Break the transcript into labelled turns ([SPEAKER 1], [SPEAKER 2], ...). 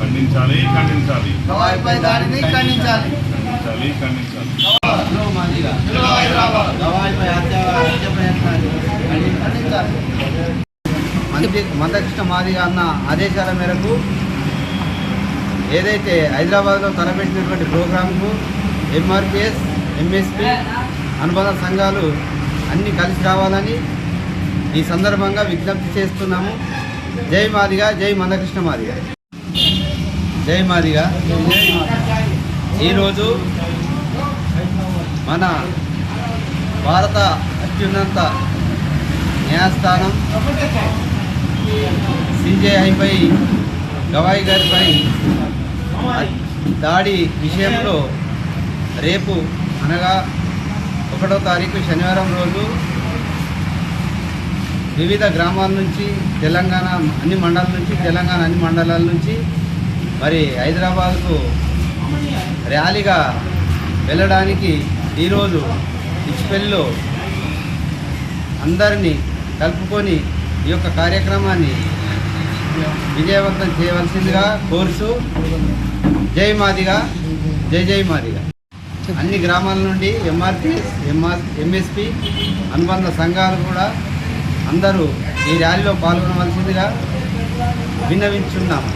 [SPEAKER 1] ఖండించాలి
[SPEAKER 2] ఖండించాలి గవాయిపై దాడిని ఖండించాలి
[SPEAKER 3] ఖండించాలి ఖండించాలి
[SPEAKER 1] గవాయిపై హత్య ప్రయత్నాలు ఖండించాలి.
[SPEAKER 2] ఖండించాలి
[SPEAKER 1] మందకృష్ణ మాది అన్న ఆదేశాల మేరకు ఏదైతే హైదరాబాద్లో తలపెట్టినటువంటి ప్రోగ్రాంకు ఎంఆర్పిఎస్ ఎంఎస్పి అనుబంధ సంఘాలు అన్నీ కలిసి రావాలని ఈ సందర్భంగా విజ్ఞప్తి చేస్తున్నాము. జై మాదిగా జై మందకృష్ణ మాదిగా. జై మాదిగా. ఈరోజు మన భారత అత్యున్నత న్యాయస్థానం సిజేఐపై గవాయి గారిపై దాడి విషయంలో రేపు అనగా ఒకటో తారీఖు శనివారం రోజు వివిధ గ్రామాల నుంచి తెలంగాణ అన్ని మండలాల నుంచి తెలంగాణ అన్ని మండలాల నుంచి మరి హైదరాబాద్కు ర్యాలీగా వెళ్ళడానికి ఈరోజు ఇచ్చిపెల్లిలో అందరినీ కలుపుకొని ఈ యొక్క కార్యక్రమాన్ని విజయవంతం చేయవలసిందిగా కోర్సు జై మాదిగా జై జై మాదిగా. అన్ని గ్రామాల నుండి ఎంఆర్పి ఎంఆర్ ఎంఎస్పి అనుబంధ సంఘాలు కూడా అందరూ ఈ ర్యాలీలో పాల్గొనవలసిందిగా విన్నవించున్నాము